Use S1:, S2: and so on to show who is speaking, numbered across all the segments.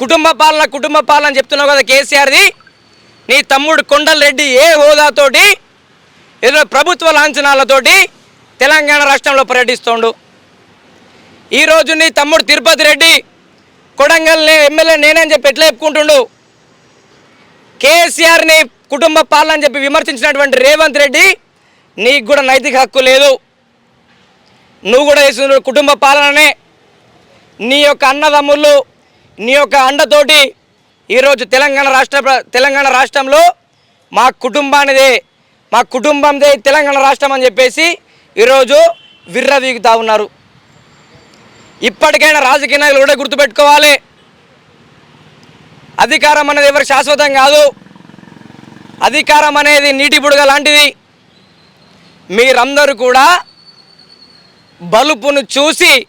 S1: కుటుంబ పాలన కుటుంబ పాలన చెప్తున్నావు కదా కేసీఆర్ది. నీ తమ్ముడు కొండల్ రెడ్డి ఏ హోదాతోటి ఏదో ప్రభుత్వ లాంఛనాలతోటి తెలంగాణ రాష్ట్రంలో పర్యటిస్తోండు. ఈరోజు నీ తమ్ముడు తిరుపతి రెడ్డి కొడంగల్ ఎమ్మెల్యే నేనని చెప్పి ఎట్లా చెప్పుకుంటుండు? కేసీఆర్ని కుటుంబ పాలన అని చెప్పి విమర్శించినటువంటి రేవంత్ రెడ్డి నీకు కూడా నైతిక హక్కు లేదు. నువ్వు కూడా చేసిన కుటుంబ పాలననే. నీ యొక్క అన్నదమ్ముళ్ళు నీ యొక్క అండతోటి ఈరోజు తెలంగాణ రాష్ట్ర ప్ర- తెలంగాణ రాష్ట్రంలో మా కుటుంబానిదే మా కుటుంబందే తెలంగాణ రాష్ట్రం అని చెప్పేసి ఈరోజు విర్రవీగుతా ఉన్నారు. ఇప్పటికైనా రాజకీయ నాయకులు కూడా గుర్తుపెట్టుకోవాలి. అధికారం అనేది ఎవరు శాశ్వతం కాదు. అధికారం అనేది నీటి బుడగ లాంటిది. మీరందరూ కూడా బలుపును చూసి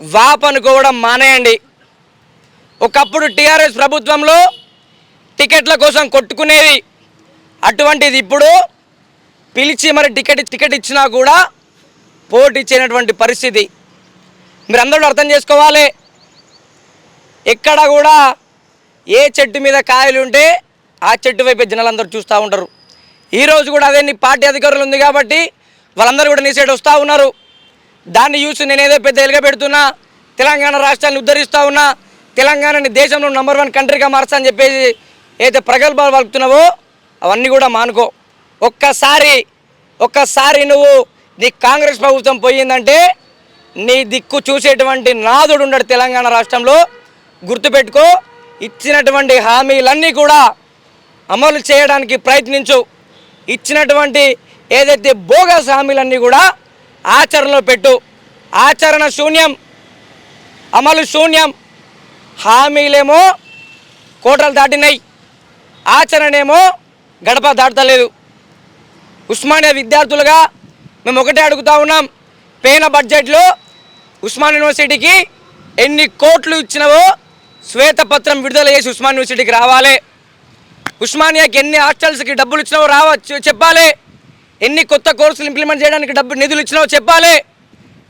S1: వాపనుకోవడం మానేయండి. ఒకప్పుడు టీఆర్ఎస్ ప్రభుత్వంలో టికెట్ల కోసం కొట్టుకునేది అటువంటిది ఇప్పుడు పిలిచి మరి టికెట్ టికెట్ ఇచ్చినా కూడా పోటీ చేయనటువంటి పరిస్థితి. మీరందరూ అర్థం చేసుకోవాలి. ఎక్కడ కూడా ఏ చెట్టు మీద కాయలు ఉంటే ఆ చెట్టు వైపు జనాలందరూ చూస్తూ ఉంటారు ఈరోజు కూడా అదే నీ పార్టీ అధికారులు ఉంది కాబట్టి వాళ్ళందరూ కూడా నీ సైడ్ వస్తూ ఉన్నారు. దాన్ని చూసి నేను ఏదో పెద్ద ఎలుగ పెడుతున్నా తెలంగాణ రాష్ట్రాన్ని ఉద్ధరిస్తూ ఉన్నా తెలంగాణని దేశంలో నంబర్ వన్ కంట్రీగా మార్చా అని చెప్పేసి ఏదైతే ప్రగల్భాలు పలుకుతున్నావో అవన్నీ కూడా మానుకో. ఒక్కసారి ఒక్కసారి నువ్వు నీ కాంగ్రెస్ ప్రభుత్వం పోయిందంటే నీ దిక్కు చూసేటువంటి నాదుడు ఉండడు తెలంగాణ రాష్ట్రంలో. గుర్తుపెట్టుకో ఇచ్చినటువంటి హామీలన్నీ కూడా అమలు చేయడానికి ప్రయత్నించు. ఇచ్చినటువంటి ఏదైతే బోగస్ హామీలన్నీ కూడా ఆచరణలో పెట్టు. ఆచరణ శూన్యం అమలు శూన్యం. హామీలేమో కోటలు దాటినాయి. ఆచరణేమో గడప దాటలేదు. ఉస్మానియా విద్యార్థులుగా మేము ఒకటే అడుగుతా ఉన్నాం పేన బడ్జెట్లో ఉస్మాన్ యూనివర్సిటీకి ఎన్ని కోట్లు ఇచ్చినావో శ్వేతపత్రం విడుదల చేసి ఉస్మాన్ యూనివర్సిటీకి రావాలి. ఉస్మానియాకి ఎన్ని హాస్టల్స్కి డబ్బులు ఇచ్చినావో రావచ్చు చెప్పాలి. ఎన్ని కొత్త కోర్సులు ఇంప్లిమెంట్ చేయడానికి డబ్బు నిధులు ఇచ్చినావో చెప్పాలి.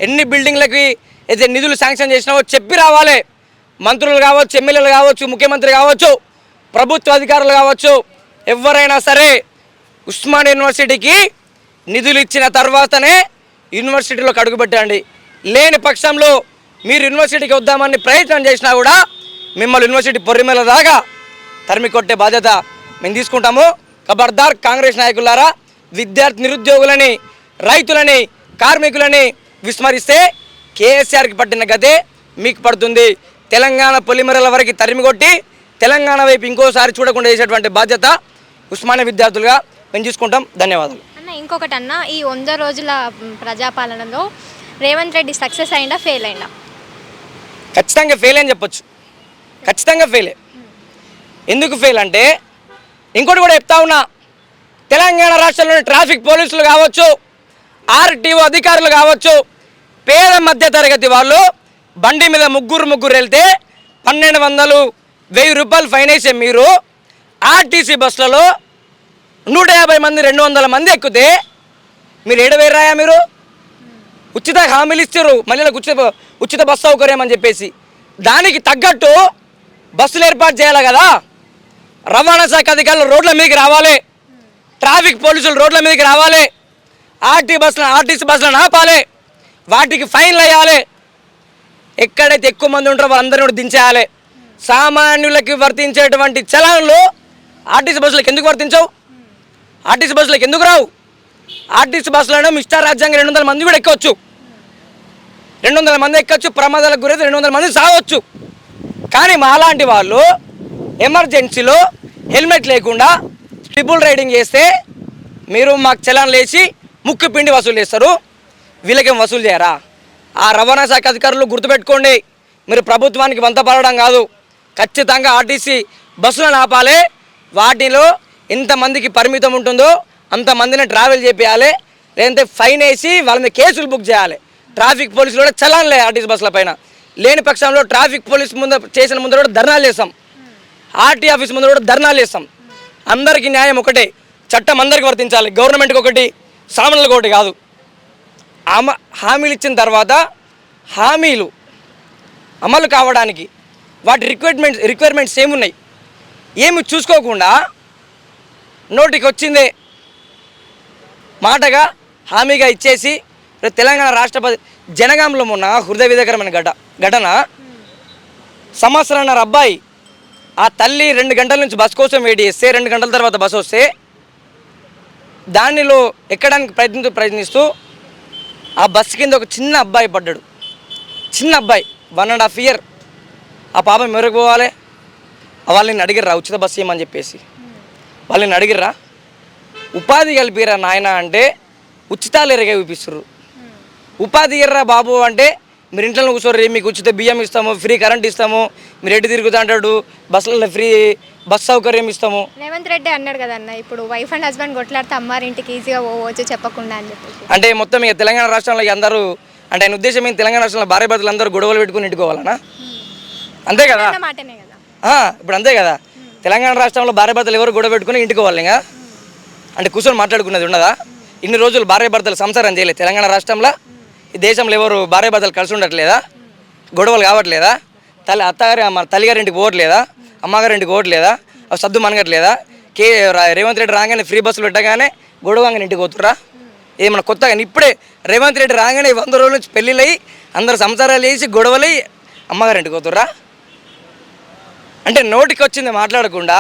S1: ఎన్ని బిల్డింగ్లకి అయితే నిధులు శాంక్షన్ చేసినావో చెప్పి రావాలి. మంత్రులు కావచ్చు ఎమ్మెల్యేలు కావచ్చు ముఖ్యమంత్రి కావచ్చు ప్రభుత్వ అధికారులు కావచ్చు ఎవరైనా సరే ఉస్మాన్ యూనివర్సిటీకి నిధులు ఇచ్చిన తర్వాతనే యూనివర్సిటీలోకి అడుగుపెట్టండి. లేని పక్షంలో మీరు యూనివర్సిటీకి వద్దామని ప్రయత్నం చేసినా కూడా మిమ్మల్ని యూనివర్సిటీ పొర్రిమేల దాకా తరిమి కొట్టే బాధ్యత మేము తీసుకుంటాము. ఖబర్దార్ కాంగ్రెస్ నాయకులారా విద్యార్థి నిరుద్యోగులని రైతులని కార్మికులని విస్మరిస్తే కేసీఆర్కి పట్టిన గదే మీకు పడుతుంది. తెలంగాణ పొలిమరల వరకు తరిమి కొట్టి తెలంగాణ వైపు ఇంకోసారి చూడకుండా చేసేటువంటి బాధ్యత ఉస్మానియా విద్యార్థులుగా మేము తీసుకుంటాం ధన్యవాదాలు.
S2: అన్న ఇంకొకటి అన్న ఈ వంద రోజుల ప్రజాపాలనలో రేవంత్ రెడ్డి సక్సెస్ అయిందా ఫెయిల్ అయిందా?
S1: ఖచ్చితంగా ఫెయిల్ అని చెప్పొచ్చు. ఖచ్చితంగా ఫెయిలే. ఎందుకు ఫెయిల్ అంటే ఇంకోటి కూడా చెప్తా ఉన్నా తెలంగాణ రాష్ట్రంలోని ట్రాఫిక్ పోలీసులు కావచ్చు ఆర్టీఓ అధికారులు కావచ్చు పేద మధ్య తరగతి వాళ్ళు బండి మీద ముగ్గురు ముగ్గురు వెళ్తే పన్నెండు వందలు వెయ్యి రూపాయలు ఫైన్ వేసే మీరు ఆర్టీసీ బస్సులలో నూట యాభై మంది రెండు వందల మంది ఎక్కితే మీరు ఏడవేరాయా మీరు? ఉచిత హామీలు ఇచ్చారు. మహిళలకు ఉచిత ఉచిత బస్సు సౌకర్యం అని చెప్పేసి. దానికి తగ్గట్టు బస్సులు ఏర్పాటు చేయాలి కదా. రవాణా శాఖ అధికారులు రోడ్ల మీదకి రావాలి. ట్రాఫిక్ పోలీసులు రోడ్ల మీదకి రావాలి. ఆర్టీ బస్సులను ఆర్టీసీ బస్సులను ఆపాలి. వాటికి ఫైన్లు వేయాలి. ఎక్కడైతే ఎక్కువ మంది ఉంటారో వాళ్ళందరినీ కూడా దించేయాలి. సామాన్యులకి వర్తించేటువంటి చలాన్లు ఆర్టీసీ బస్సులకు ఎందుకు వర్తించవు? ఆర్టీసీ బస్సులకు ఎందుకు రావు? ఆర్టీసీ బస్సులను మిస్టర్ రాజ్యాంగం రెండు వందల మంది కూడా ఎక్కవచ్చు. రెండు వందల మంది ఎక్కవచ్చు ప్రమాదాలకు గురైతే రెండు వందల మంది సావచ్చు. కానీ మాలాంటి వాళ్ళు ఎమర్జెన్సీలో హెల్మెట్ లేకుండా ట్రిపుల్ రైడింగ్ చేస్తే మీరు మాకు చలాన్ లేచి ముక్కు పిండి వసూలు చేస్తారు. వీళ్ళకేం వసూలు చేయరా? ఆ రవాణా శాఖ అధికారులు గుర్తుపెట్టుకోండి మీరు ప్రభుత్వానికి వంతపడడం కాదు. ఖచ్చితంగా ఆర్టీసీ బస్సులను ఆపాలి. వాటిలో ఎంతమందికి పరిమితం ఉంటుందో అంతమందిని ట్రావెల్ చేపించాలి లేదంటే ఫైన్ వేసి వాళ్ళ మీద కేసులు బుక్ చేయాలి. ట్రాఫిక్ పోలీసులు కూడా చలాన్లే ఆర్టీసీ బస్సుల పైన. లేని పక్షంలో ట్రాఫిక్ పోలీస్ ముందు చేసిన ముందు కూడా ధర్నాలు చేస్తాం. ఆర్టీ ఆఫీస్ ముందు కూడా ధర్నాలు చేస్తాం. అందరికీ న్యాయం ఒకటే. చట్టం అందరికీ వర్తించాలి. గవర్నమెంట్కి ఒకటి సామాన్యులకు ఒకటి కాదు. ఆమ హామీలు ఇచ్చిన తర్వాత హామీలు అమలు కావడానికి వాటి రిక్వైర్మెంట్స్ రిక్వైర్మెంట్స్ ఏమున్నాయి? ఏమి చూసుకోకుండా నోటికి వచ్చిందే మాటగా హామీగా ఇచ్చేసి తెలంగాణ రాష్ట్రపతి జనగాంలో ఉన్న హృదయ విధకరమైన ఘట ఘటన. సంవత్సరాన్నర అబ్బాయి ఆ తల్లి రెండు గంటల నుంచి బస్ కోసం వెయిట్ చేస్తే రెండు గంటల తర్వాత బస్ వస్తే దానిలో ఎక్కడానికి ప్రయత్నిస్తూ ప్రయత్నిస్తూ ఆ బస్ కింద ఒక చిన్న అబ్బాయి పడ్డాడు. చిన్న అబ్బాయి వన్ అండ్ హాఫ్ ఇయర్ ఆ పాప మెరుగు పోవాలి. వాళ్ళని అడిగిర్రా ఉచిత బస్సు ఏమని చెప్పేసి. వాళ్ళని అడిగిర్రా ఉపాధి కలిపిరా నాయన అంటే ఉచితాలు ఎరగా చూపిస్తుర్రు ఉపాధి ఎర్రా బాబు అంటే మీరు ఇంట్లో కూర్చోర్రి మీకు ఉచిత బియ్యం ఇస్తాము ఫ్రీ కరెంట్ ఇస్తాము మీరు ఎటు తిరుగుతా అంటాడు బస్సులలో ఫ్రీ బస్ సౌకర్యం ఇస్తాము.
S2: రేవంత్ రెడ్డి అన్నాడు కదన్న ఇప్పుడు వైఫ్ అండ్ హస్బెండ్ కొట్లాడితే అమ్మారింటికి ఈజీగా పోవచ్చు చెప్పకుండా అని చెప్పేసి.
S1: అంటే మొత్తం ఇక తెలంగాణ రాష్ట్రంలో అందరూ అంటే ఆయన ఉద్దేశం ఏంటి? తెలంగాణ రాష్ట్రంలో భార్య భర్తలు అందరూ గొడవలు పెట్టుకుని ఇంటికోవాలనా అంతే కదా?
S2: అన్న మాటనే కదా.
S1: ఇప్పుడు అంతే కదా? తెలంగాణ రాష్ట్రంలో భార్య భర్తలు ఎవరు గొడవ పెట్టుకుని ఇంటికోవాలి ఇంకా? అంటే కూర్చొని మాట్లాడుకున్నది ఉన్నదా? ఇన్ని రోజులు భార్య భర్తలు సంసారం చేయలేదు తెలంగాణ రాష్ట్రంలో? ఈ దేశంలో ఎవరు భార్య భర్తలు కలిసి ఉండట్లేదా? గొడవలు కావట్లేదా? తల్లి అత్తగారి మన తల్లిగారింటికి పోవట్లేదా? అమ్మగారింటికి పోవట్లేదా? అవి సద్దు మనగట్లేదా? కే రేవంత్ రెడ్డి రాగానే ఫ్రీ బస్సులు పెట్టగానే గొడవంగా ఇంటికి పోతురా ఏమన్నా కొత్తగా ఇప్పుడే రేవంత్ రెడ్డి రాగానే వంద రోజుల నుంచి పెళ్ళిళ్ళు అయ్యి అందరు సంసారాలు వేసి గొడవలై అమ్మగారింటికి పోతురా అంటే నోటికి వచ్చింది మాట్లాడకుండా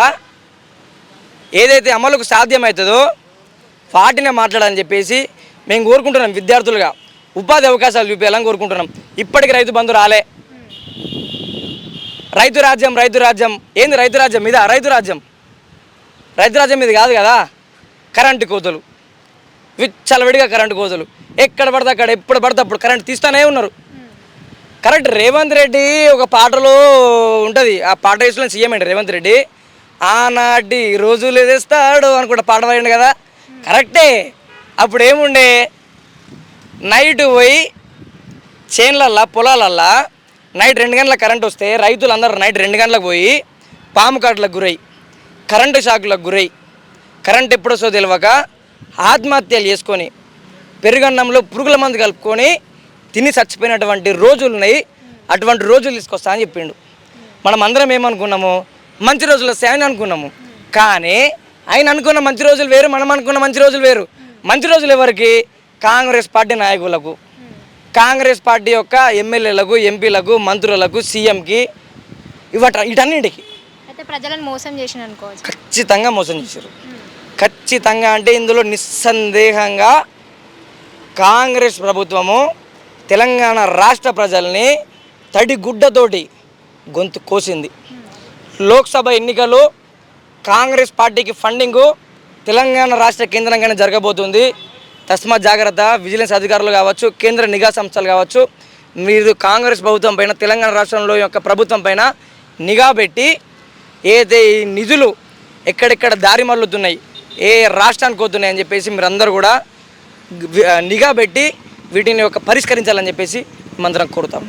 S1: ఏదైతే అమలుకు సాధ్యమవుతుందో వాటినే మాట్లాడాలని చెప్పేసి మేము కోరుకుంటున్నాం విద్యార్థులుగా. ఉపాధి అవకాశాలు చూపించాలని కోరుకుంటున్నాం. ఇప్పటికి రైతు బంధు రాలే. రైతు రాజ్యం రైతు రాజ్యం. ఏంది రైతు రాజ్యం మీద? రైతు రాజ్యం. రైతు రాజ్యం మీద కాదు కదా? కరెంటు కోతలు. విచ్చలవిడిగా కరెంటు కోతలు. ఎక్కడ పడితే అక్కడ ఎప్పుడు పడితే అప్పుడు కరెంట్ తీస్తూనే ఉన్నారు. కరెంట్ రేవంత్ రెడ్డి ఒక పాటలో ఉంటుంది. ఆ పాట వేసుకుని సీఎం అండి రేవంత్ రెడ్డి. ఆనాటి రోజులు తెస్తాడు అనుకుంటా పాట పాడండి కదా? కరెక్టే. అప్పుడు ఏముండే నైట్ పోయి చేన్లల్లా పొలాలల్లా నైట్ రెండు గంటల కరెంట్ వస్తే రైతులందరూ నైట్ రెండు గంటలకు పోయి పాము కాట్లకు గురై కరెంటు షాకులకు గురై కరెంట్ ఎప్పుడు తెలియక ఆత్మహత్యలు చేసుకొని పెరుగన్నంలో పురుగుల మందు కలుపుకొని తిని చచ్చిపోయినటువంటి రోజులు ఉన్నాయి అటువంటి రోజులు తీసుకొస్తా అని చెప్పిండు. మనం అందరం ఏమనుకున్నాము? మంచి రోజులు వస్తాయని అనుకున్నాము. కానీ ఆయన అనుకున్న మంచి రోజులు వేరు మనం అనుకున్న మంచి రోజులు వేరు. మంచి రోజులు ఎవరికి? కాంగ్రెస్ పార్టీ నాయకులకు కాంగ్రెస్ పార్టీ యొక్క ఎమ్మెల్యేలకు ఎంపీలకు మంత్రులకు సీఎంకి ఇవట వీటన్నింటికి
S2: అయితే ప్రజలను మోసం చేసిన అనుకోవచ్చు
S1: ఖచ్చితంగా మోసం చేశారు ఖచ్చితంగా అంటే ఇందులో నిస్సందేహంగా కాంగ్రెస్ ప్రభుత్వము తెలంగాణ రాష్ట్ర ప్రజల్ని తడి గుడ్డతోటి గొంతు కోసింది. లోక్సభ ఎన్నికలు కాంగ్రెస్ పార్టీకి ఫండింగు తెలంగాణ రాష్ట్ర కేంద్రంగానే జరగబోతుంది. తస్మాత్ జాగ్రత్త విజిలెన్స్ అధికారులు కావచ్చు కేంద్ర నిఘా సంస్థలు కావచ్చు మీరు కాంగ్రెస్ ప్రభుత్వం పైన తెలంగాణ రాష్ట్రంలో యొక్క ప్రభుత్వం పైన నిఘా పెట్టి ఏదైతే ఈ నిధులు ఎక్కడెక్కడ దారి మళ్ళుతున్నాయి ఏ రాష్ట్రానికి పోతున్నాయి అని చెప్పేసి మీరందరూ కూడా నిఘా పెట్టి వీటిని యొక్క పరిష్కరించాలని చెప్పేసి మంత్రం కోరుతాము.